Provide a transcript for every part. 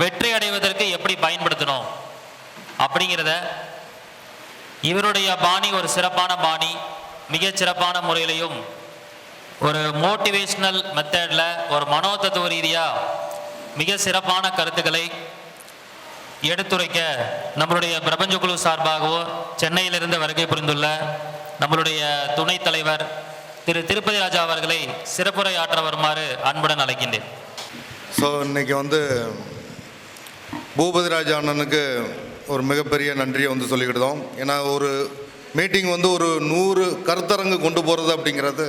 வெற்றி அடைவதற்கு எப்படி பயன்படுத்தணும்? அப்படிங்கிறத இவருடைய பாணி ஒரு சிறப்பான பாணி மிக சிறப்பான முறையிலையும் ஒரு மோட்டிவேஷ்னல் மெத்தடில் ஒரு மனோதத்துவ ரீதியாக மிக சிறப்பான கருத்துக்களை எடுத்துரைக்க நம்மளுடைய பிரபஞ்ச குழு சார்பாகவோ சென்னையிலிருந்து வருகை புரிந்துள்ள நம்மளுடைய துணைத் தலைவர் திரு திருப்பதி ராஜா அவர்களை சிறப்புரை ஆற்ற வருமாறு அன்புடன் அழைக்கின்றேன். ஸோ இன்னைக்கு வந்து பூபதிராஜ அண்ணனுக்கு ஒரு மிகப்பெரிய நன்றியை வந்து சொல்லிக்கிட்டோம். ஏன்னா ஒரு மீட்டிங் வந்து ஒரு நூறு கருத்தரங்கு கொண்டு போகிறது அப்படிங்கிறது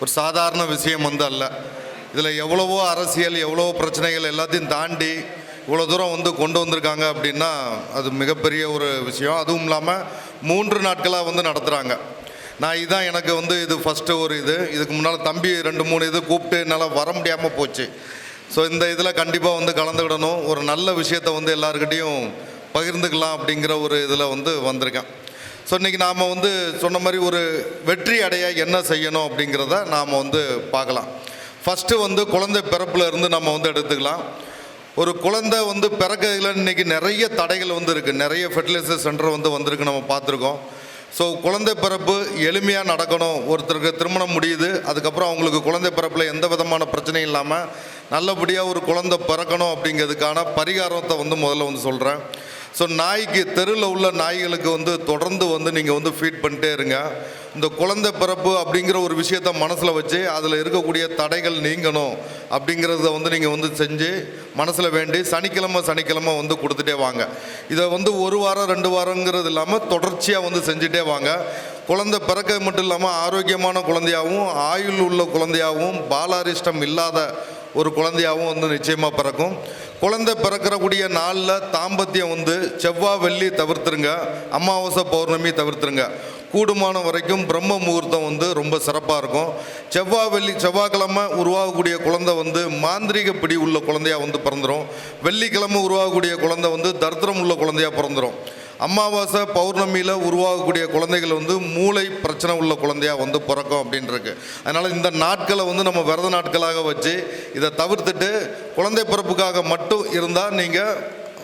ஒரு சாதாரண விஷயம் வந்து அல்ல. இதில் எவ்வளவோ அரசியல் எவ்வளவோ பிரச்சனைகள் எல்லாத்தையும் தாண்டி இவ்வளோ தூரம் வந்து கொண்டு வந்திருக்காங்க அப்படின்னா அது மிகப்பெரிய ஒரு விஷயம். அதுவும் இல்லாமல் மூன்று நாட்களாக வந்து நடத்துகிறாங்க நான் இதுதான் எனக்கு வந்து இது ஃபஸ்ட்டு ஒரு இது. இதுக்கு முன்னால் தம்பி ரெண்டு மூணு இது கூப்பிட்டு என்னால் வர முடியாமல் போச்சு. ஸோ இந்த இதில் கண்டிப்பாக வந்து கலந்துக்கிடணும் ஒரு நல்ல விஷயத்தை வந்து எல்லாருக்கிட்டேயும் பகிர்ந்துக்கலாம் அப்படிங்கிற ஒரு இதில் வந்து வந்திருக்கேன். ஸோ இன்றைக்கி நாம் வந்து சொன்ன மாதிரி ஒரு வெற்றி அடைய என்ன செய்யணும் அப்படிங்கிறத நாம் வந்து பார்க்கலாம். ஃபஸ்ட்டு வந்து குழந்தை பிறப்புலேருந்து நம்ம வந்து எடுத்துக்கலாம். ஒரு குழந்தை வந்து பிறக்கிறதுல இன்றைக்கி நிறைய தடைகள் வந்து இருக்குது நிறைய ஃபெர்டிலைசர் சென்டர் வந்து வந்திருக்கு நம்ம பார்த்துருக்கோம். ஸோ குழந்தை பிறப்பு எளிமையாக நடக்கணும். ஒருத்தருக்கு திருமணம் முடியுது அதுக்கப்புறம் அவங்களுக்கு குழந்தை பிறப்பில் எந்த விதமான பிரச்சனையும் இல்லாமல் நல்லபடியாக ஒரு குழந்தை பிறக்கணும் அப்படிங்கிறதுக்கான பரிகாரத்தை வந்து முதல்ல வந்து சொல்கிறேன் ஸோ நாய்க்கு தெருவில் உள்ள நாய்களுக்கு வந்து தொடர்ந்து வந்து நீங்கள் வந்து ஃபீட் பண்ணிட்டே இருங்க. இந்த குழந்தை பிறப்பு அப்படிங்கிற ஒரு விஷயத்த மனசில் வச்சு அதில் இருக்கக்கூடிய தடைகள் நீங்கணும் அப்படிங்கிறத வந்து நீங்கள் வந்து செஞ்சு மனசில் வேண்டி சனிக்கிழமை சனிக்கிழமை வந்து கொடுத்துட்டே வாங்க. இதை வந்து ஒரு வாரம் ரெண்டு வாரங்கிறது இல்லாமல் தொடர்ச்சியாக வந்து செஞ்சுட்டே வாங்க. குழந்தை பிறக்க மட்டும் இல்லாமல் ஆரோக்கியமான குழந்தையாகவும் ஆயுள் உள்ள குழந்தையாகவும் பாலாரிஷ்டம் இல்லாத ஒரு குழந்தையாகவும் வந்து நிச்சயமாக பிறக்கும். குழந்தை பிறக்கிறக்கூடிய நாளில் தாம்பத்தியம் வந்து செவ்வாய் வெள்ளி தவிர்த்துருங்க. அமாவாசை பௌர்ணமி தவிர்த்துருங்க. கூடுமான வரைக்கும் பிரம்ம முகூர்த்தம் வந்து ரொம்ப சிறப்பாக இருக்கும். செவ்வாய் வெள்ளி செவ்வாய்க்கிழமை உருவாகக்கூடிய குழந்தை வந்து மாந்திரீக பிடி உள்ள குழந்தையா வந்து பிறந்துடும் வெள்ளிக்கிழமை உருவாகக்கூடிய குழந்தை வந்து தரித்திரம் உள்ள குழந்தையா பிறந்துடும் அமாவாசை பௌர்ணமியில் உருவாகக்கூடிய குழந்தைகள் வந்து மூளை பிரச்சனை உள்ள குழந்தையா வந்து பிறக்கும் அப்படின்ருக்கு அதனால் இந்த நாட்களை வந்து நம்ம விரத நாட்களாக வச்சு இதை தவிர்த்துட்டு குழந்தை பிறப்புக்காக மட்டும் இருந்தால் நீங்கள்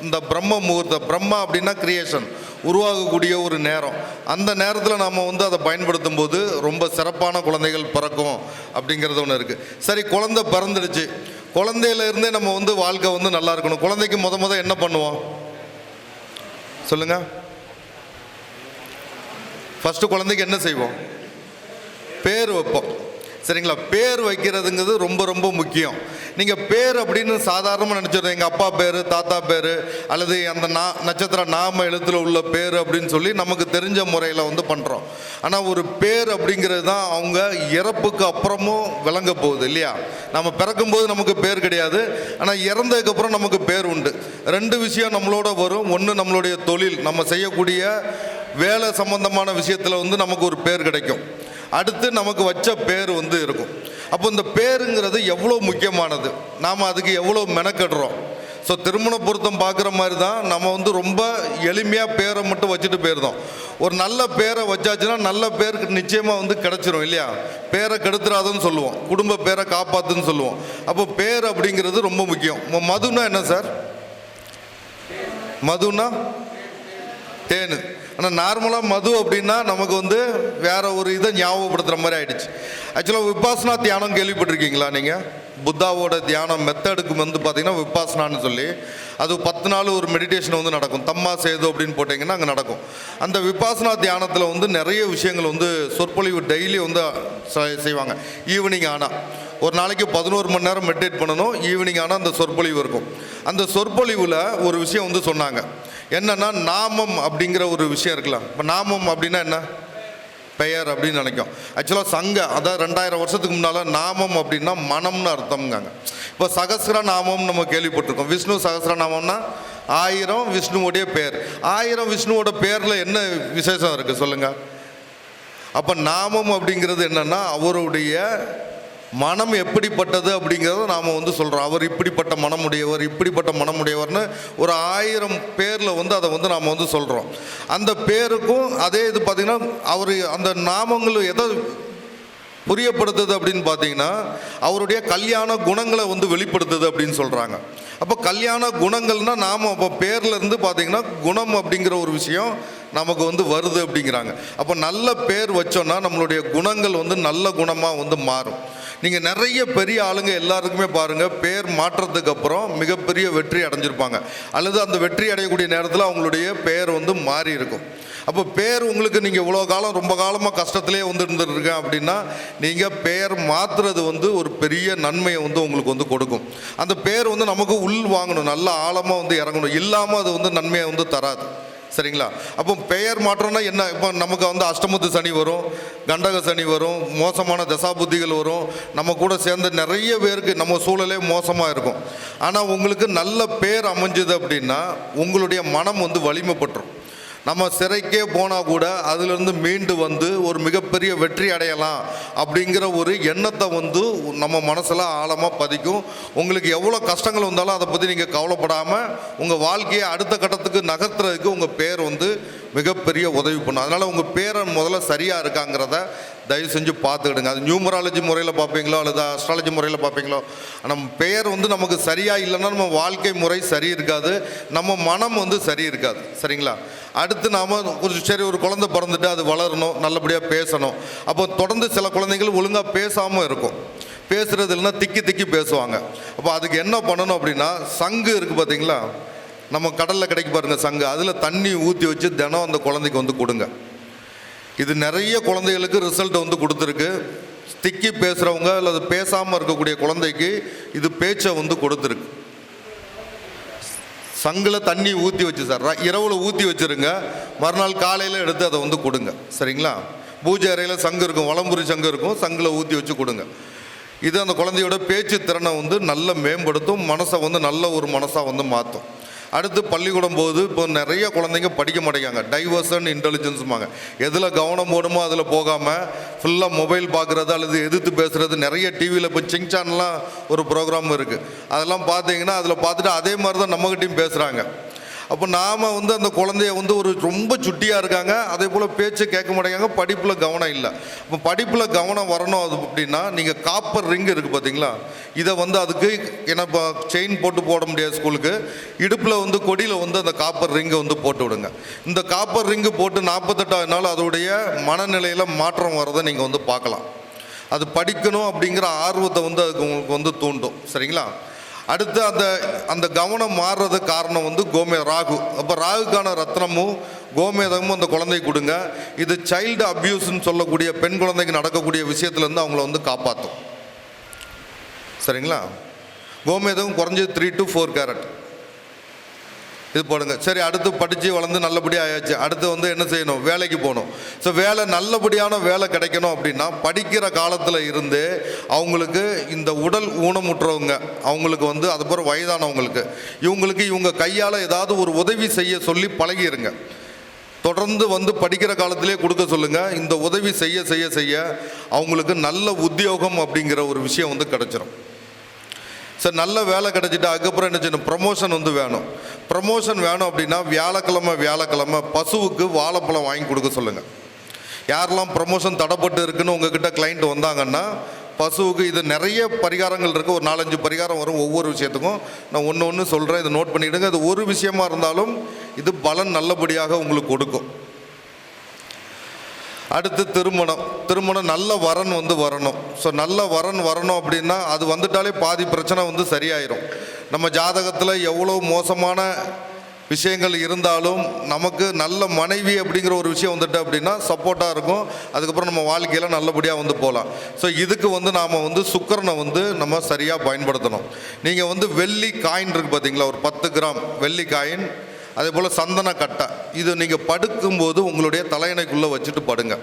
இந்த பிரம்ம முகூர்த்தம் பிரம்மா அப்படின்னா கிரியேஷன் உருவாகக்கூடிய ஒரு நேரம். அந்த நேரத்தில் நாம் வந்து அதை பயன்படுத்தும் போது ரொம்ப சிறப்பான குழந்தைகள் பிறக்கும் அப்படிங்கிறது ஒன்று இருக்குது சரி குழந்தை பிறந்துடுச்சு. குழந்தையிலேருந்தே நம்ம வந்து வாழ்க்கை வந்து நல்லா இருக்கணும். குழந்தைக்கு முத முத என்ன பண்ணுவோம்? சொல்லுங்க. ஃபஸ்ட்டு குழந்தைக்கு என்ன செய்வோம்? பேர் வைப்போம். சரிங்களா? பேர் வைக்கிறதுங்கிறது ரொம்ப ரொம்ப முக்கியம். நீங்கள் பேர் அப்படின்னு சாதாரணமாக நினச்சிடுறோம் எங்கள் அப்பா பேர் தாத்தா பேர் அல்லது அந்த நா நட்சத்திர நாம எழுத்தில் உள்ள பேர் அப்படின்னு சொல்லி நமக்கு தெரிஞ்ச முறையில் வந்து பண்ணுறோம் ஆனால் ஒரு பேர் அப்படிங்கிறது தான் அவங்க இறப்புக்கு அப்புறமும் விளங்க போகுது இல்லையா? நம்ம பிறக்கும்போது நமக்கு பேர் கிடையாது. ஆனால் இறந்ததுக்கப்புறம் நமக்கு பேர் உண்டு. ரெண்டு விஷயம் நம்மளோட வரும். ஒன்று நம்மளுடைய தொழில். நம்ம செய்யக்கூடிய வேலை சம்பந்தமான விஷயத்தில் வந்து நமக்கு ஒரு பேர் கிடைக்கும். அடுத்து நமக்கு வச்ச பேர் வந்து இருக்கும். அப்போ இந்த பேருங்கிறது எவ்வளோ முக்கியமானது? நாம் அதுக்கு எவ்வளோ மெனக்கெடுறோம்? ஸோ திருமண பொருத்தம் பார்க்குற மாதிரி தான் நம்ம வந்து ரொம்ப எளிமையாக பேரை மட்டும் வச்சுட்டு போயிருந்தோம். ஒரு நல்ல பேரை வச்சாச்சுன்னா நல்ல பேருக்கு நிச்சயமாக வந்து கிடச்சிரும் இல்லையா? பேரை கெடுத்துறாதுன்னு சொல்லுவோம். குடும்ப பேரை காப்பாத்துன்னு சொல்லுவோம். அப்போ பேர் அப்படிங்கிறது ரொம்ப முக்கியம். மதுனா என்ன சார்? மதுனா தேனு. ஆனால் நார்மலாக மது அப்படின்னா நமக்கு வந்து வேற ஒரு இதை ஞாபகப்படுத்துகிற மாதிரி ஆயிடுச்சு. ஆக்சுவலாக விபாசனா தியானம் கேள்விப்பட்டிருக்கீங்களா நீங்கள் புத்தாவோட தியானம் மெத்தடுக்கு வந்து பார்த்தீங்கன்னா விபாசனான்னு சொல்லி அது பத்து நாள் ஒரு மெடிடேஷன் வந்து நடக்கும். தம்மா சேது அப்படின்னு போட்டிங்கன்னா அங்கே நடக்கும். அந்த விபாசனா தியானத்தில் வந்து நிறைய விஷயங்கள் வந்து சொற்பொழிவு டெய்லி வந்து செய்வாங்க. ஈவினிங் ஆனால் ஒரு நாளைக்கு பதினோரு மணி நேரம் மெடிடேட் பண்ணணும். ஈவினிங் ஆனால் அந்த சொற்பொழிவு இருக்கும். அந்த சொற்பொழிவில் ஒரு விஷயம் வந்து சொன்னாங்க. என்னன்னா நாமம் அப்படிங்கிற ஒரு விஷயம் இருக்கலாம். இப்போ நாமம் அப்படின்னா என்ன? பெயர் அப்படின்னு நினைக்கும். ஆக்சுவலாக சங்க அதாவது ரெண்டாயிரம் வருஷத்துக்கு முன்னால் நாமம் அப்படின்னா மனம்னு அர்த்தம்ங்காங்க. இப்போ சகசிர நாமம் நம்ம கேள்விப்பட்டிருக்கோம். விஷ்ணு சகசிர நாமம்னா ஆயிரம் விஷ்ணுவோடைய பேர். ஆயிரம் விஷ்ணுவோட பேரில் என்ன விசேஷம் இருக்குது சொல்லுங்கள் அப்போ நாமம் அப்படிங்கிறது என்னன்னா அவருடைய மனம் எப்படிப்பட்டது அப்படிங்கிறத நாம் வந்து சொல்கிறோம் அவர் இப்படிப்பட்ட மனமுடையவர் இப்படிப்பட்ட மனமுடையவர்னு ஒரு ஆயிரம் பேரில் வந்து அதை வந்து நாம் வந்து சொல்கிறோம் அந்த பேருக்கும் அதே இது பார்த்திங்கன்னா அவர் அந்த நாமங்கள் எதை புரியப்படுத்துது அப்படின்னு பார்த்தீங்கன்னா அவருடைய கல்யாண குணங்களை வந்து வெளிப்படுத்துது அப்படின்னு சொல்கிறாங்க அப்போ கல்யாண குணங்கள்னா நாம் அப்போ பேர்லேருந்து பார்த்தீங்கன்னா குணம் அப்படிங்கிற ஒரு விஷயம் நமக்கு வந்து வருது அப்படிங்கிறாங்க. அப்போ நல்ல பேர் வச்சோன்னா நம்மளுடைய குணங்கள் வந்து நல்ல குணமாக வந்து மாறும். நீங்கள் நிறைய பெரிய ஆளுங்க எல்லாருக்குமே பாருங்கள் பேர் மாற்றத்துக்கு அப்புறம் மிகப்பெரிய வெற்றி அடைஞ்சிருப்பாங்க. அல்லது அந்த வெற்றி அடையக்கூடிய நேரத்தில் அவங்களுடைய பெயர் வந்து மாறி இருக்கும். அப்போ பேர் உங்களுக்கு நீங்கள் இவ்வளோ காலம் ரொம்ப காலமாக கஷ்டத்திலே வந்து இருந்துருக்கேன் அப்படின்னா நீங்கள் பெயர் மாற்றுறது வந்து ஒரு பெரிய நன்மையை வந்து உங்களுக்கு வந்து கொடுக்கும். அந்த பேர் வந்து நமக்கு உள் வாங்கணும் நல்ல ஆழமாக வந்து இறங்கணும். இல்லாமல் அது வந்து நன்மையை வந்து தராது. சரிங்களா? அப்போ பெயர் மாற்றம்னா என்ன? இப்போ நமக்கு வந்து அஷ்டமுத்து சனி வரும் கண்டக சனி வரும் மோசமான தசாபுத்திகள் வரும். நம்ம கூட சேர்ந்த நிறைய பேருக்கு நம்ம சூழலே மோசமாக இருக்கும். ஆனால் உங்களுக்கு நல்ல பேர் அமைஞ்சது அப்படின்னா உங்களுடைய மனம் வந்து வலிமைப்பட்டுரும். நம்ம சிறைக்கே போனால் கூட அதிலிருந்து மீண்டு வந்து ஒரு மிகப்பெரிய வெற்றி அடையலாம் அப்படிங்கிற ஒரு எண்ணத்தை வந்து நம்ம மனசில் ஆழமாக பதிக்கும். உங்களுக்கு எவ்வளோ கஷ்டங்கள் வந்தாலும் அதை பற்றி நீங்கள் கவலைப்படாமல் உங்கள் வாழ்க்கையை அடுத்த கட்டத்துக்கு நகர்த்துறதுக்கு உங்கள் பேர் வந்து மிகப்பெரிய உதவி பண்ணும். அதனால் உங்கள் பேரை முதல்ல சரியாக இருக்காங்கிறத தயவு செஞ்சு பார்த்துக்கிடுங்க. அது நியூமராலஜி முறையில் பார்ப்பீங்களோ அல்லது அஸ்ட்ராலஜி முறையில் பார்ப்பீங்களோ நம்ம பெயர் வந்து நமக்கு சரியாக இல்லைன்னா நம்ம வாழ்க்கை முறை சரி இருக்காது. நம்ம மனம் வந்து சரி இருக்காது. சரிங்களா? அடுத்து நாம் ஒரு சரி ஒரு குழந்தை பிறந்துட்டு அது வளரணும் நல்லபடியாக பேசணும். அப்போ தொடர்ந்து சில குழந்தைகள் ஒழுங்காக பேசாமல் இருக்கும். பேசுகிறது இல்லைன்னா திக்கி திக்கி பேசுவாங்க. அப்போ அதுக்கு என்ன பண்ணணும் அப்படின்னா சங்கு இருக்குது பார்த்தீங்களா? நம்ம கடலில் கிடைக்க பாருங்கள் சங்கு. அதில் தண்ணி ஊற்றி வச்சு தினம் அந்த குழந்தைக்கு வந்து கொடுங்க. இது நிறைய குழந்தைகளுக்கு ரிசல்ட் வந்து கொடுத்துருக்கு. திக்கி பேசுகிறவங்க அல்லது பேசாமல் இருக்கக்கூடிய குழந்தைக்கு இது பேச்சை வந்து கொடுத்துருக்கு. சங்கில் தண்ணி ஊற்றி வச்சு சார் இரவில் ஊற்றி வச்சிருங்க. மறுநாள் காலையில் எடுத்து அதை வந்து கொடுங்க. சரிங்களா? பூஜை அறையில் சங்கு இருக்கும் வளம்புரி சங்கு இருக்கும் சங்கில் ஊற்றி வச்சு கொடுங்க. இது அந்த குழந்தையோட பேச்சு திறனை வந்து நல்ல மேம்படுத்தும் மனசை வந்து நல்ல ஒரு மனசாக வந்து மாற்றும் அடுத்து பள்ளிக்கூடம் போகுது. இப்போ நிறைய குழந்தைங்க படிக்க மாட்டேங்காங்க டைவர்சன் இன்டெலிஜென்ஸுமாங்க எதில் கவனம் போடுமோ அதில் போகாமல் ஃபுல்லாக மொபைல் பார்க்குறது அல்லது எதிர்த்து பேசுகிறது நிறைய டிவியில் இப்போ சிங் சேனல்லாம் ஒரு ப்ரோக்ராம் இருக்குது அதெல்லாம் பார்த்தீங்கன்னா அதில் பார்த்துட்டு அதே மாதிரி தான் நம்மகிட்டையும் பேசுகிறாங்க அப்போ நாம் வந்து அந்த குழந்தைய வந்து ஒரு ரொம்ப சுட்டியாக இருக்காங்க. அதே போல் பேச்சு கேட்க மாட்டேங்காங்க படிப்பில் கவனம் இல்லை. இப்போ படிப்பில் கவனம் வரணும் அது அப்படின்னா நீங்கள் காப்பர் ரிங் இருக்குது பார்த்தீங்களா இதை வந்து அதுக்கு ஏன்னா இப்போ செயின் போட்டு போட முடியாது ஸ்கூலுக்கு. இடுப்பில் வந்து கொடியில் வந்து அந்த காப்பர் ரிங்கை வந்து போட்டு விடுங்க. இந்த காப்பர் ரிங்கு போட்டு நாற்பத்தெட்டாவது நாள் அதோடைய மனநிலையில் மாற்றம் வரதை நீங்கள் வந்து பார்க்கலாம். அது படிக்கணும் அப்படிங்கிற ஆர்வத்தை வந்து அதுக்கு உங்களுக்கு வந்து தூண்டும். சரிங்களா? அடுத்து அந்த அந்த கவனம் மாறுறது காரணம் வந்து கோமே ராகு. அப்போ ராகுக்கான ரத்னமும் கோமேதகமும் அந்த குழந்தைக்கு கொடுங்க. இது சைல்டு அப்யூஸ்ன்னு சொல்லக்கூடிய பெண் குழந்தைக்கு நடக்கக்கூடிய விஷயத்துலேருந்து அவங்கள வந்து காப்பாற்றும் சரிங்களா? கோமேதம் குறைஞ்சது த்ரீ டு ஃபோர் கேரட் இது போடுங்க. சரி அடுத்து படித்து வளர்ந்து நல்லபடியாக ஆயாச்சு. அடுத்து வந்து என்ன செய்யணும்? வேலைக்கு போகணும். ஸோ வேலை நல்லபடியான வேலை கிடைக்கணும் அப்படின்னா படிக்கிற காலத்தில் இருந்து அவங்களுக்கு இந்த உடல் ஊனமுற்றவங்க அவங்களுக்கு வந்து அதுக்கப்புறம் வயதானவங்களுக்கு இவங்களுக்கு இவங்க கையால் ஏதாவது ஒரு உதவி செய்ய சொல்லி பழகிருங்க. தொடர்ந்து வந்து படிக்கிற காலத்திலே கொடுக்க சொல்லுங்கள் இந்த உதவி செய்ய செய்ய செய்ய அவங்களுக்கு நல்ல உத்தியோகம் அப்படிங்கிற ஒரு விஷயம் வந்து கிடச்சிரும். சரி நல்ல வேலை கிடைச்சிட்டு அதுக்கப்புறம் என்ன செய்யணும்? ப்ரமோஷன் வந்து வேணும். ப்ரமோஷன் வேணும் அப்படின்னா வியாழக்கிழமை வியாழக்கிழமை பசுவுக்கு வாழைப்பழம் வாங்கி கொடுக்க சொல்லுங்கள் யாரெல்லாம் ப்ரமோஷன் தடைப்பட்டு இருக்குன்னு உங்ககிட்ட கிளைண்ட் வந்தாங்கன்னா பசுவுக்கு இது நிறைய பரிகாரங்கள் இருக்குது ஒரு நாலஞ்சு பரிகாரம் வரும் ஒவ்வொரு விஷயத்துக்கும். நான் ஒன்று ஒன்று சொல்கிறேன் இதை நோட் பண்ணிவிடுங்க இது ஒரு விஷயமா இருந்தாலும் இது பலன் நல்லபடியாக உங்களுக்கு கொடுக்கும். அடுத்து திருமணம். திருமணம் நல்ல வரன் வந்து வரணும். ஸோ நல்ல வரன் வரணும் அப்படின்னா அது வந்துட்டாலே பாதி பிரச்சனை வந்து சரியாயிரும். நம்ம ஜாதகத்தில் எவ்வளோ மோசமான விஷயங்கள் இருந்தாலும் நமக்கு நல்ல மனைவி அப்படிங்கிற ஒரு விஷயம் வந்துட்டு அப்படின்னா சப்போர்ட்டாக இருக்கும். அதுக்கப்புறம் நம்ம வாழ்க்கையில் நல்லபடியாக வந்து போகலாம். ஸோ இதுக்கு வந்து நாம் வந்து சுக்கரனை வந்து நம்ம சரியாக பயன்படுத்தணும். நீங்கள் வந்து வெள்ளி காயின் இருக்குது பார்த்தீங்களா ஒரு பத்து கிராம் வெள்ளி காயின் அதே போல் சந்தன கட்டை. இது நீங்கள் படுக்கும்போது உங்களுடைய தலையணைக்குள்ளே வச்சுட்டு படுங்க.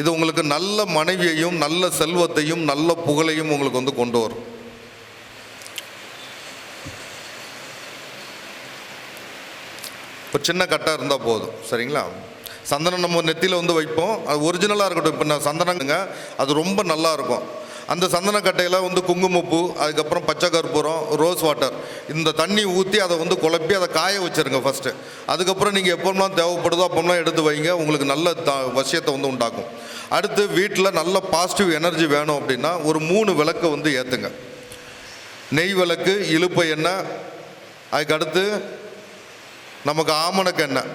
இது உங்களுக்கு நல்ல மனைவியையும் நல்ல செல்வத்தையும் நல்ல புகழையும் உங்களுக்கு வந்து கொண்டு வரும். இப்போ சின்ன கட்டை இருந்தால் போதும். சரிங்களா? சந்தனம் நம்ம நெத்தியில் வந்து வைப்போம். அது ஒரிஜினலாக இருக்கட்டும். இப்போ நான் சந்தனங்க அது ரொம்ப நல்லா இருக்கும். அந்த சந்தனக்கட்டையில் வந்து குங்குமப்பூ அதுக்கப்புறம் பச்சை கற்பூரம் ரோஸ் வாட்டர் இந்த தண்ணி ஊற்றி அதை வந்து குழப்பி அதை காய வச்சிருங்க ஃபஸ்ட்டு அதுக்கப்புறம் நீங்கள் எப்போம்லாம் தேவைப்படுதோ அப்போம்லாம் எடுத்து வைங்க. உங்களுக்கு நல்ல த விஷயத்தை வந்து உண்டாக்கும். அடுத்து வீட்டில் நல்ல பாசிட்டிவ் எனர்ஜி வேணும் அப்படின்னா ஒரு மூணு விளக்கு வந்து ஏற்றுங்க நெய் விளக்கு இழுப்பை எண்ணெய் அதுக்கு அடுத்து நமக்கு ஆமணக்கு எண்ணெய்.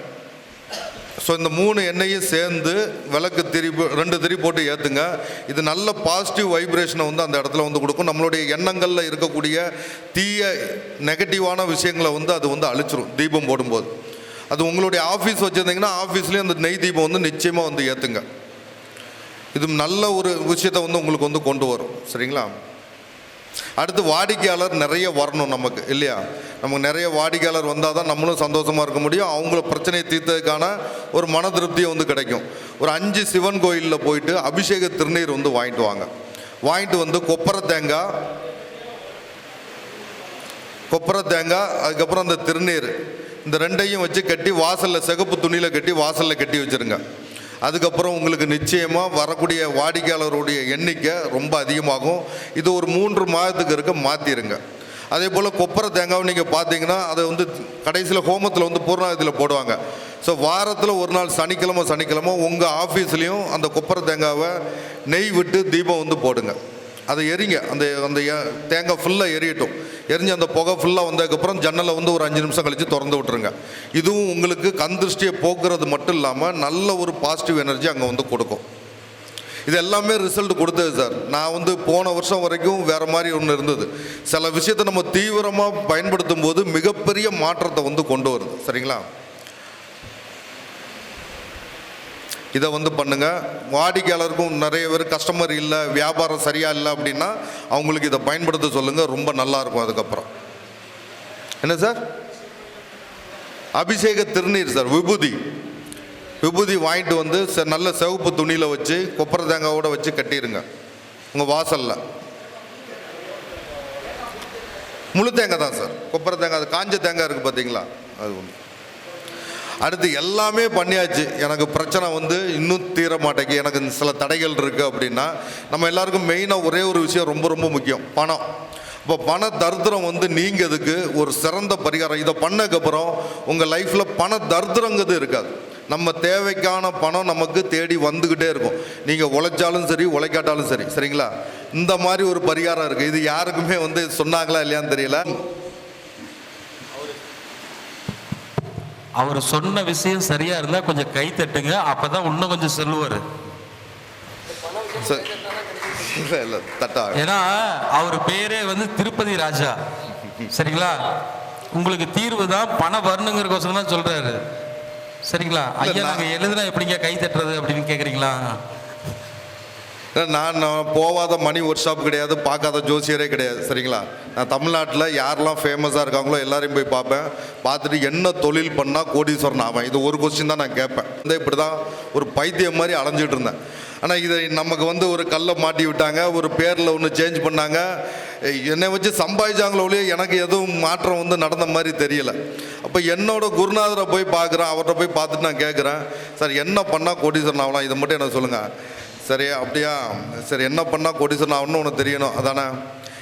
ஸோ இந்த மூணு எண்ணெயும் சேர்ந்து விளக்கு திரி போ- ரெண்டு திரி போட்டு ஏற்றுங்க இது நல்ல பாசிட்டிவ் வைப்ரேஷனை வந்து அந்த இடத்துல வந்து கொடுக்கும். நம்மளுடைய எண்ணங்களில் இருக்கக்கூடிய தீய நெகட்டிவான விஷயங்களை வந்து அது வந்து அழிச்சிரும் தீபம் போடும்போது. அது உங்களுடைய ஆஃபீஸ் வச்சுருந்தீங்கன்னா ஆஃபீஸ்லேயும் அந்த நெய் தீபம் வந்து நிச்சயமாக வந்து ஏற்றுங்க இது நல்ல ஒரு விஷயத்தை வந்து உங்களுக்கு வந்து கொண்டு வரும். சரிங்களா? அடுத்து வாடிக்கையாளர் நிறைய வரணும் நமக்கு இல்லையா? நமக்கு நிறைய வாடிக்கையாளர் வந்தால் தான் நம்மளும் சந்தோஷமாக இருக்க முடியும். அவங்கள பிரச்சனையை தீர்த்ததுக்கான ஒரு மன திருப்தியை வந்து கிடைக்கும். ஒரு அஞ்சு சிவன் கோயிலில் போயிட்டு அபிஷேக திருநீர் வந்து வாங்கிட்டு வாங்க. வாங்கிட்டு வந்து கொப்பரை தேங்காய் கொப்பரை தேங்காய் அதுக்கப்புறம் அந்த திருநீர். இந்த ரெண்டையும் வச்சு கட்டி வாசலில் சிகப்பு துணியில் கட்டி வாசலில் கட்டி வச்சுருங்க. அதுக்கப்புறம் உங்களுக்கு நிச்சயமாக வரக்கூடிய வாடிக்கையாளருடைய எண்ணிக்கை ரொம்ப அதிகமாகும். இது ஒரு மூன்று மாதத்துக்கு இருக்க மாற்றிருங்க அதே போல் கொப்பரை தேங்காவை நீங்கள் பார்த்தீங்கன்னா அதை வந்து கடைசியில் ஹோமத்தில் வந்து பூர்ணாயத்தில் போடுவாங்க. ஸோ வாரத்தில் ஒரு நாள் சனிக்கிழமை சனிக்கிழமை உங்கள் ஆஃபீஸ்லேயும் அந்த கொப்பரை தேங்காவை நெய் விட்டு தீபம் வந்து போடுங்க. அதை எரிங்க. அந்த அந்த தேங்காய் ஃபுல்லாக எரியட்டும். எரிஞ்சு அந்த புகை ஃபுல்லாக வந்ததுக்கப்புறம் ஜன்னலை வந்து ஒரு அஞ்சு நிமிஷம் கழித்து திறந்து விட்டுருங்க. இதுவும் உங்களுக்கு கண் திருஷ்டியை போக்குறது மட்டும் இல்லாமல் நல்ல ஒரு பாசிட்டிவ் எனர்ஜி அங்கே வந்து கொடுக்கும். இது எல்லாமே ரிசல்ட் கொடுத்தது சார் நான் வந்து போன வருஷம் வரைக்கும் வேறு மாதிரி ஒன்று இருந்தது. சில விஷயத்தை நம்ம தீவிரமாக பயன்படுத்தும் போது மிகப்பெரிய மாற்றத்தை வந்து கொண்டு வருது. சரிங்களா? இதை வந்து பண்ணுங்கள் வாடிக்கையாளருக்கும் நிறைய பேர் கஸ்டமர் இல்லை வியாபாரம் சரியாக இல்லை அப்படின்னா அவங்களுக்கு இதை பயன்படுத்த சொல்லுங்கள் ரொம்ப நல்லாயிருக்கும் அதுக்கப்புறம். என்ன சார்? அபிஷேக திருநீர் சார் விபூதி. விபூதி வாங்கிட்டு வந்து ச- நல்ல சிவப்பு துணியில் வச்சு கொப்பரை தேங்காவோட வச்சு கட்டிடுங்க உங்கள் வாசலில். முழு தேங்காய் தான் சார். கொப்பரை தேங்காய் அது காஞ்ச தேங்காய் இருக்குது பார்த்தீங்களா அது ஒன்று அடுத்து எல்லாமே பண்ணியாச்சு. எனக்கு பிரச்சனை வந்து இன்னும் தீர மாட்டேங்குது. எனக்கு இந்த சில தடைகள் இருக்குது அப்படின்னா நம்ம எல்லாருக்கும் மெயினாக ஒரே ஒரு விஷயம் ரொம்ப ரொம்ப முக்கியம். பணம். இப்போ பண தரித்திரம் வந்து நீங்கிறதுக்கு ஒரு சிறந்த பரிகாரம். இதை பண்ணதுக்கப்புறம் உங்கள் லைஃப்பில் பண தரித்திரங்கிறது இருக்காது. நம்ம தேவைக்கான பணம் நமக்கு தேடி வந்துக்கிட்டே இருக்கும். நீங்கள் உழைச்சாலும் சரி உழைக்காட்டாலும் சரி. சரிங்களா? இந்த மாதிரி ஒரு பரிகாரம் இருக்குது இது யாருக்குமே வந்து சொன்னாங்களா இல்லையான்னு தெரியல. அவர் சொன்ன விஷயம் சரியா இருந்தா கொஞ்சம் கை தட்டுங்க அப்பதான் இன்னும் கொஞ்சம் சொல்லுவாரு. ஏன்னா அவர் பேரே வந்து திருப்பதி ராஜா. சரிங்களா? உங்களுக்கு தீர்வு தான் பணம் வரணுங்கிறக்கோசரம் தான் சொல்றாரு. சரிங்களா? ஐயா நாங்க எழுதுனா எப்படிங்க கை தட்டுறது அப்படின்னு கேக்குறீங்களா? நான் நான் போகாத மணி ஒர்க் ஷாப் கிடையாது பார்க்காத ஜோசியரே கிடையாது சரிங்களா? நான் தமிழ்நாட்டில் யாரெல்லாம் ஃபேமஸாக இருக்காங்களோ எல்லாரையும் போய் பார்ப்பேன். பார்த்துட்டு என்ன தொழில் பண்ணால் கோடீஸ்வரன் ஆவேன். இது ஒரு கொஸ்டின் தான் நான் கேட்பேன். வந்து இப்படி தான் ஒரு பைத்தியம் மாதிரி அலைஞ்சிட்டு இருந்தேன். ஆனால் இதை நமக்கு வந்து ஒரு கல்லை மாட்டி விட்டாங்க ஒரு பேரில் ஒன்று சேஞ்ச் பண்ணாங்க. என்னை வச்சு சம்பாதிச்சாங்களோ ஒழிய எனக்கு எதுவும் மாற்றம் வந்து நடந்த மாதிரி தெரியல. அப்போ என்னோட குருநாதரை போய் பார்க்குறேன் அவர்கிட்ட போய் பார்த்துட்டு நான் கேட்குறேன் சார் என்ன பண்ணால் கோடீஸ்வரன் ஆகலாம்? இதை மட்டும் எனக்கு சொல்லுங்கள் சரி அப்படியா? சரி என்ன பண்ணால் கோடீஸ்வரன் ஆகணும்னு உனக்கு தெரியணும். அதானே?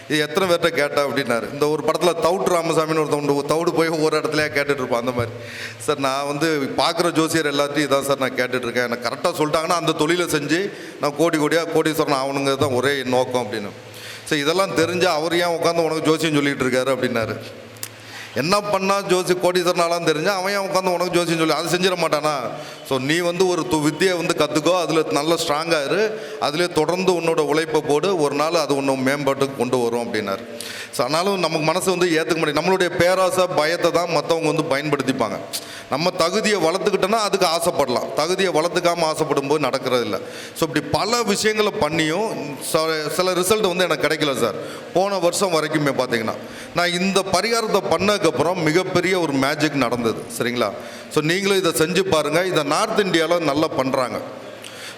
இது எத்தனை பேர்கிட்ட கேட்டா அப்படின்னாரு. இந்த ஒரு படத்தில் தவுட் ராமசாமின்னு ஒருத்தவன் உண்டு. தவுடு போய் ஒவ்வொரு இடத்துலையே கேட்டுட்ருப்பான் அந்த மாதிரி. சார் நான் வந்து பார்க்குற ஜோசியர் எல்லாத்தையும் இதான் சார் நான் கேட்டுட்டு இருக்கேன் எனக்கு கரெக்டாக சொல்லிட்டாங்கன்னா அந்த தொழிலை செஞ்சு நான் கோடி கோடியாக கோடீஸ்வரன் ஆகணுங்கிறது தான் ஒரே நோக்கம் அப்படின்னு. சரி இதெல்லாம் தெரிஞ்சு அவர் ஏன் உட்காந்து உனக்கு ஜோசியம் சொல்லிகிட்டு இருக்காரு அப்படின்னாரு. என்ன பண்ணால் ஜோசி கோடீஸ்வரனாலாம் தெரிஞ்சால் அவன் உட்காந்து உனக்கு ஜோசியம் சொல்லி அதை செஞ்சிட மாட்டானா? ஸோ நீ வந்து ஒரு து வித்தியை வந்து கற்றுக்கோ அதில் நல்ல ஸ்ட்ராங்காக இரு அதிலே தொடர்ந்து உன்னோட உழைப்பை போடு ஒரு நாள் அது ஒன்று மேம்பாட்டுக்கு கொண்டு வரும் அப்படின்னாரு. ஸோ ஆனாலும் நமக்கு மனசு வந்து ஏற்றுக்க முடியும் நம்மளுடைய பேராசை பயத்தை தான் மற்றவங்க வந்து பயன்படுத்திப்பாங்க. நம்ம தகுதியை வளர்த்துக்கிட்டோன்னா அதுக்கு ஆசைப்படலாம். தகுதியை வளர்த்துக்காமல் ஆசைப்படும் போது நடக்கிறது இல்லை ஸோ இப்படி பல விஷயங்களை பண்ணியும் ச- சில ரிசல்ட் வந்து எனக்கு கிடைக்கல சார் போன வருஷம் வரைக்குமே பார்த்தீங்கன்னா நான் இந்த பரிகாரத்தை பண்ணதுக்கப்புறம் மிகப்பெரிய ஒரு மேஜிக் நடந்தது. சரிங்களா? ஸோ நீங்களும் இதை செஞ்சு பாருங்கள் இதை நார்த் இந்தியாவில் நல்லா பண்ணுறாங்க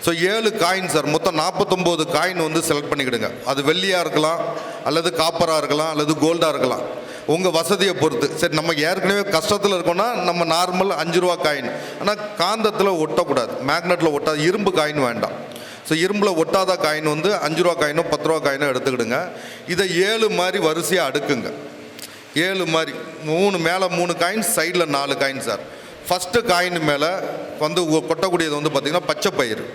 ஸோ ஏழு காயின் சார் மொத்தம் நாற்பத்தொம்போது காயின் வந்து செலக்ட் பண்ணிக்கிடுங்க. அது வெள்ளியாக இருக்கலாம் அல்லது காப்பராக இருக்கலாம் அல்லது கோல்டாக இருக்கலாம். உங்கள் வசதியை பொறுத்து. சரி நம்ம ஏற்கனவே கஷ்டத்தில் இருக்கோம்னா நம்ம நார்மல் அஞ்சு ரூபா காயின் ஆனால் காந்தத்தில் ஒட்டக்கூடாது. மேக்னெட்டில் ஒட்டாது இரும்பு காயின் வேண்டாம். ஸோ இரும்பில் ஒட்டாத காயின் வந்து அஞ்சு ரூபா காயினோ பத்து ரூபா காயினோ எடுத்துக்கிடுங்க. இதை ஏழு மாதிரி வரிசையாக அடுக்குங்க. ஏழு மாதிரி மூணு மேலே மூணு காயின் சைடில் நாலு காயின் சார் ஃபஸ்ட்டு காயின் மேலே வந்து கொட்டக்கூடியது வந்து பார்த்திங்கன்னா பச்சை பயிறு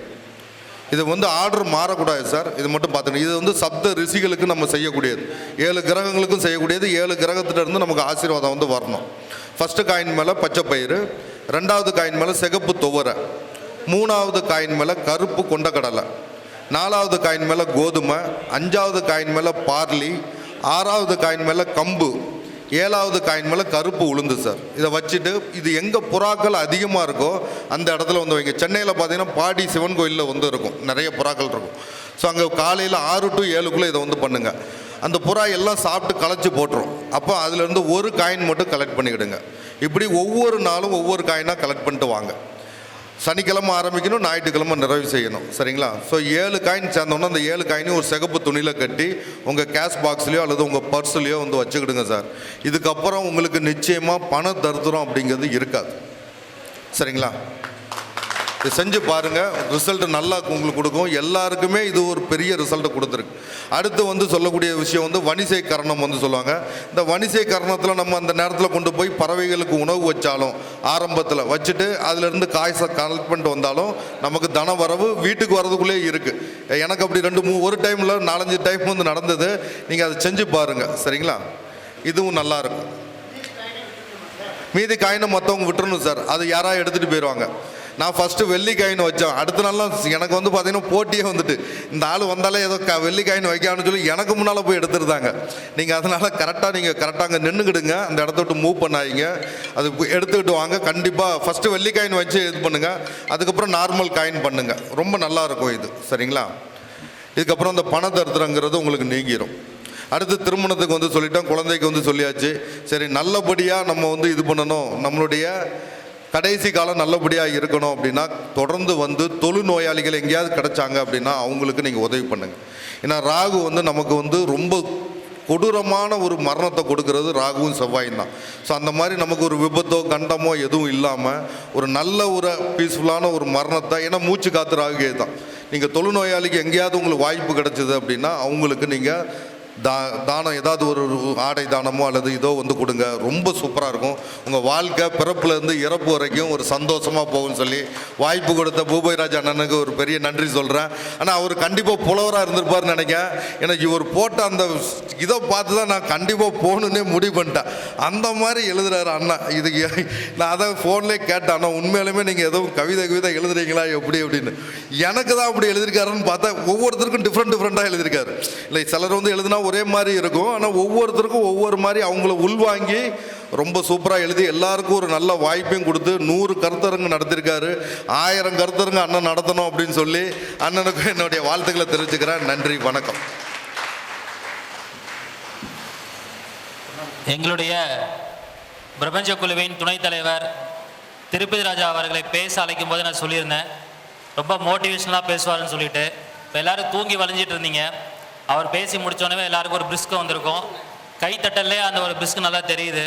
இது வந்து ஆர்டர் மாறக்கூடாது சார். இது மட்டும் பார்த்துக்கணும். இது வந்து சப்த ரிஷிகளுக்கு நம்ம செய்யக்கூடியது. ஏழு கிரகங்களுக்கும் செய்யக்கூடியது. ஏழு கிரகத்திலிருந்து நமக்கு ஆசீர்வாதம் வந்து வரணும். ஃபஸ்ட்டு காயின் மேலே பச்சை பயிறு. ரெண்டாவது காயின் மேலே சிகப்பு துவரை. மூணாவது காயின் மேலே கருப்பு கொண்டக்கடலை. நாலாவது காயின் மேலே கோதுமை. அஞ்சாவது காயின் மேலே பார்லி. ஆறாவது காயின் மேலே கம்பு. ஏழாவது காயின் மேலே கருப்பு உளுந்து சார் இதை வச்சுட்டு இது எங்கே புறாக்கள் அதிகமாக இருக்கோ அந்த இடத்துல வந்து வைங்க. சென்னையில் பார்த்தீங்கன்னா பாடி சிவன் கோயிலில் வந்து இருக்கும். நிறைய புறாக்கள் இருக்கும். ஸோ அங்கே காலையில் ஆறு டு ஏழுக்குள்ளே இதை வந்து பண்ணுங்கள் அந்த புறா எல்லாம் சாப்பிட்டு களைச்சி போட்டுரும். அப்போ அதுலேருந்து ஒரு காயின் மட்டும் கலெக்ட் பண்ணிக்கிடுங்க. இப்படி ஒவ்வொரு நாளும் ஒவ்வொரு காயினாக கலெக்ட் பண்ணிட்டு வாங்க. சனிக்கிழமை ஆரம்பிக்கணும் ஞாயிற்றுக்கிழமை நிறைவு செய்யணும். சரிங்களா? ஸோ ஏழு காயின் சேர்ந்தோன்னா அந்த ஏழு காயினையும் ஒரு சிகப்பு துணியில் கட்டி உங்கள் கேஷ் பாக்ஸ்லேயோ அல்லது உங்கள் பர்ஸ்லேயோ வந்து வச்சுக்கிடுங்க சார். இதுக்கப்புறம் உங்களுக்கு நிச்சயமாக பண தருத்துறோம் அப்படிங்கிறது இருக்காது. சரிங்களா? இது செஞ்சு பாருங்கள் ரிசல்ட் நல்லா உங்களுக்கு கொடுக்கும். எல்லாருக்குமே இது ஒரு பெரிய ரிசல்ட் கொடுத்துருக்கு. அடுத்து வந்து சொல்லக்கூடிய விஷயம் வந்து வணிசை கரணம் வந்து சொல்லுவாங்க. இந்த வணிசை கரணத்தில் நம்ம அந்த நேரத்தில் கொண்டு போய் பறவைகளுக்கு உணவு வச்சாலும் ஆரம்பத்தில் வச்சுட்டு அதுலேருந்து காய்ச்ச கலெக்ட் பண்ணிட்டு வந்தாலும் நமக்கு தன வரவு வீட்டுக்கு வரதுக்குள்ளே இருக்குது எனக்கு அப்படி ரெண்டு மூணு ஒரு டைமில் நாலஞ்சு டைம் வந்து நடந்தது. நீங்கள் அதை செஞ்சு பாருங்கள் சரிங்களா? இதுவும் நல்லாயிருக்கும் மீதி காயினை மற்றவங்க விட்டுறணும் சார். அது யாராவது எடுத்துகிட்டு போயிடுவாங்க நான் ஃபஸ்ட்டு வெள்ளிக்காயின் வச்சேன். அடுத்த நாள்லாம் எனக்கு வந்து பார்த்தீங்கன்னா போட்டியே வந்துட்டு. இந்த ஆள் வந்தாலே ஏதோ க வெள்ளிக்காயின் வைக்கான்னு சொல்லி எனக்கு முன்னால் போய் எடுத்துருந்தாங்க. நீங்கள் அதனால் கரெக்டாக நீங்கள் கரெக்டாக அங்கே நின்றுக்கிடுங்க அந்த இடத்த விட்டு மூவ் பண்ணாதீங்க. அது எடுத்துக்கிட்டு வாங்க. கண்டிப்பாக ஃபஸ்ட்டு வெள்ளிக்காயின் வச்சு இது பண்ணுங்கள் அதுக்கப்புறம் நார்மல் காயின் பண்ணுங்கள் ரொம்ப நல்லாயிருக்கும் இது. சரிங்களா? இதுக்கப்புறம் அந்த பண தரித்திரங்கிறது உங்களுக்கு நீங்கிரும். அடுத்து திருமணத்துக்கு வந்து சொல்லிட்டோம். குழந்தைக்கு வந்து சொல்லியாச்சு. சரி நல்லபடியாக நம்ம வந்து இது பண்ணணும். நம்மளுடைய கடைசி காலம் நல்லபடியாக இருக்கணும் அப்படின்னா தொடர்ந்து வந்து தொழு நோயாளிகள் எங்கேயாவது கிடைச்சாங்க அப்படின்னா அவங்களுக்கு நீங்கள் உதவி பண்ணுங்கள் ஏன்னா ராகு வந்து நமக்கு வந்து ரொம்ப கொடூரமான ஒரு மரணத்தை கொடுக்கறது ராகுவும் செவ்வாயும் தான். ஸோ அந்த மாதிரி நமக்கு ஒரு விபத்தோ கண்டமோ எதுவும் இல்லாமல் ஒரு நல்ல ஒரு பீஸ்ஃபுல்லான ஒரு மரணத்தை ஏன்னா மூச்சு காத்து ராகுகே தான். நீங்கள் தொழுநோயாளிக்கு எங்கேயாவது உங்களுக்கு வாய்ப்பு கிடைச்சிது அப்படின்னா அவங்களுக்கு நீங்கள் தா தானம் ஏதாவது ஒரு ஆடை தானமோ அல்லது இதோ வந்து கொடுங்க. ரொம்ப சூப்பராக இருக்கும். உங்கள் வாழ்க்கை பிறப்புலேருந்து இறப்பு வரைக்கும் ஒரு சந்தோஷமாக போகும்னு சொல்லி வாய்ப்பு கொடுத்த பூபைராஜ் அண்ணனுக்கு ஒரு பெரிய நன்றி சொல்கிறேன் ஆனால் அவர் கண்டிப்பாக புலவராக இருந்திருப்பார்னு நினைக்கிறேன். எனக்கு இவர் போட்ட அந்த இதை பார்த்து தான் நான் கண்டிப்பாக போகணுன்னே முடிவு பண்ணிட்டேன். அந்த மாதிரி எழுதுறாரு அண்ணா. இது நான் அதை ஃபோன்லேயே கேட்டேன். ஆனால் உண்மையிலுமே நீங்கள் எதுவும் கவிதை கவிதை எழுதுறீங்களா? எப்படி அப்படின்னு எனக்கு தான் அப்படி எழுதியிருக்காருன்னு பார்த்தா ஒவ்வொருத்தருக்கும் டிஃப்ரெண்ட் டிஃப்ரெண்ட்டாக எழுதியிருக்காரு. இல்லை சிலர் வந்து எழுதுனா ஒரே மாதிரி இருக்கும். ஆனால் ஒவ்வொருத்தருக்கும் ஒவ்வொரு மாதிரி அவங்கள உள்வாங்கி ரொம்ப சூப்பராக எழுதி எல்லாருக்கும் ஒரு நல்ல வாய்ப்பையும் கொடுத்து நூறு கருத்தரங்கு நடத்திருக்காரு. ஆயிரம் கருத்தரங்கு அண்ணன் நடத்தணும் அப்படின்னு சொல்லி அண்ணனுக்கும் என்னுடைய வாழ்த்துக்களை தெரிவிச்சுக்கிறேன். நன்றி வணக்கம். எங்களுடைய பிரபஞ்ச குழுவின் துணைத் தலைவர் திருப்பதி ராஜா அவர்களை பேச அழைக்கும் போது நான் சொல்லியிருந்தேன். ரொம்ப மோட்டிவேஷனலாக பேசுவாருன்னு சொல்லிட்டு. இப்போ எல்லாரும் தூங்கி வளைஞ்சிட்டு இருந்தீங்க. அவர் பேசி முடிச்சோடனே எல்லாருக்கும் ஒரு பிரிஸ்க் வந்திருக்கும். கைத்தட்டல்லே அந்த ஒரு பிரிஸ்க் நல்லா தெரியுது.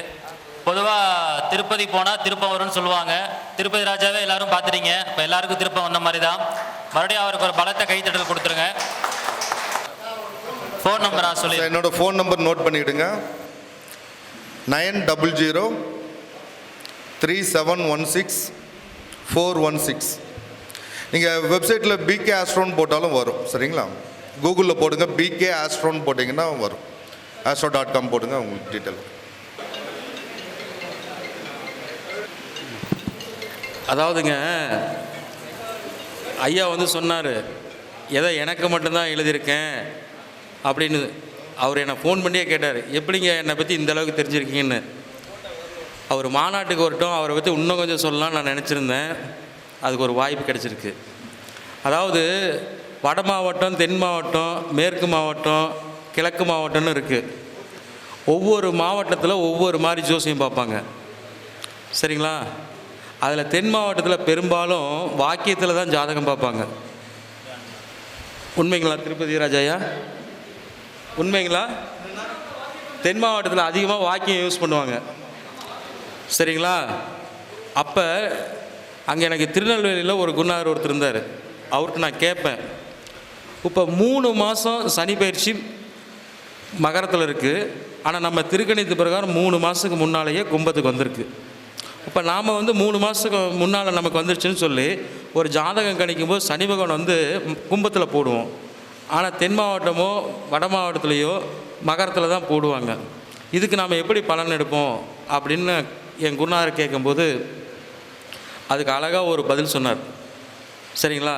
பொதுவாக திருப்பதி போனால் திருப்பம் வரும்னு சொல்லுவாங்க. திருப்பதி ராஜாவே எல்லாரும் பார்த்துட்டீங்க. இப்போ எல்லாருக்கும் திருப்பம் வந்த மாதிரி தான் மறுபடியும் அவருக்கு ஒரு பலத்த கைத்தட்டல் கொடுத்துருங்க. ஃபோன் நம்பர் நான் சொல்லி என்னோட ஃபோன் நம்பர் நோட் பண்ணிவிடுங்க nine double zero three seven one six four one six. நீங்கள் வெப்சைட்டில் பிகே ஆஸ்ட்ரோன் போட்டாலும் வரும். சரிங்களா? கூகுளில் போடுங்க பிகே ஆஸ்ட்ரோன் போட்டிங்கன்னா வரும். ஆஸ்ட்ரோ டாட் காம் போடுங்க உங்களுக்கு டீட்டெயில் அதாவதுங்க ஐயா வந்து சொன்னார் எதை எனக்கு மட்டும்தான் எழுதியிருக்கேன் அப்படின்னு. அவர் என்னை ஃபோன் பண்ணியே கேட்டார் எப்படிங்க என்னை பற்றி இந்த அளவுக்கு தெரிஞ்சிருக்கீங்கன்னு? அவர் மாநாட்டுக்கு வரட்டும் அவரை பற்றி இன்னும் கொஞ்சம் சொல்லலாம்னு நான் நினச்சிருந்தேன். அதுக்கு ஒரு வாய்ப்பு கிடச்சிருக்கு. அதாவது வட மாவட்டம் தென் மாவட்டம் மேற்கு மாவட்டம் கிழக்கு மாவட்டம்னு இருக்குது ஒவ்வொரு மாவட்டத்தில் ஒவ்வொரு மாதிரி ஜோசியம் பார்ப்பாங்க. சரிங்களா? அதில் தென் மாவட்டத்தில் பெரும்பாலும் வாக்கியத்தில் தான் ஜாதகம் பார்ப்பாங்க. உண்மைங்களா திருப்பதி ராஜாயா உண்மைங்களா? தென் மாவட்டத்தில் அதிகமாக வாக்கியம் யூஸ் பண்ணுவாங்க. சரிங்களா? அப்போ அங்கே எனக்கு திருநெல்வேலியில் ஒரு குருநாதர் ஒருத்தர் இருந்தார். அவர்கிட்ட நான் கேட்பேன் இப்போ மூணு மாதம் சனி பயிற்சி மகரத்தில் இருக்குது ஆனால் நம்ம திருக்கணித்து பிரகாரம் மூணு மாதத்துக்கு முன்னாலேயே கும்பத்துக்கு வந்திருக்கு. இப்போ நாம் வந்து மூணு மாதத்துக்கு முன்னால் நமக்கு வந்துருச்சுன்னு சொல்லி ஒரு ஜாதகம் கணிக்கும் போது சனி பகவான் வந்து கும்பத்தில் போடுவோம். ஆனால் தென் மாவட்டமோ வட மாவட்டத்துலேயோ மகரத்தில் தான் போடுவாங்க. இதுக்கு நாம் எப்படி பலன் எடுப்போம் அப்படின்னு என் குருநாதர் கேட்கும்போது அதுக்கு அழகாக ஒரு பதில் சொன்னார். சரிங்களா?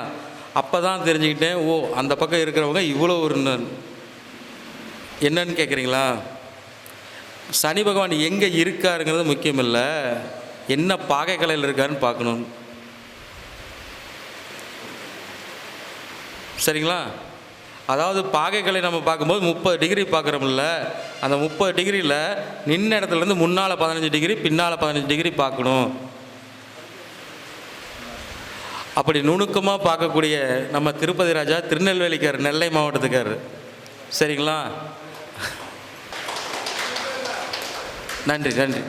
அப்போ தான் தெரிஞ்சுக்கிட்டேன் ஓ அந்த பக்கம் இருக்கிறவங்க இவ்வளோ ஒரு என்னன்னு கேட்குறீங்களா சனி பகவான் எங்கே இருக்காருங்கிறது முக்கியம் இல்லை என்ன பாகைக்கலையில் இருக்காருன்னு பார்க்கணும். சரிங்களா? அதாவது பாகைகளை நம்ம பார்க்கும்போது முப்பது டிகிரி பார்க்குறோம்ல அந்த முப்பது டிகிரியில் நின்ன இடத்துலேருந்து முன்னால் பதினஞ்சு டிகிரி பின்னால் பதினஞ்சு டிகிரி பார்க்கணும். அப்படி நுணுக்கமாக பார்க்கக்கூடிய நம்ம திருப்பதி ராஜா திருநெல்வேலிக்கார் நெல்லை மாவட்டத்துக்கார் சரிங்களா? நன்றி நன்றி.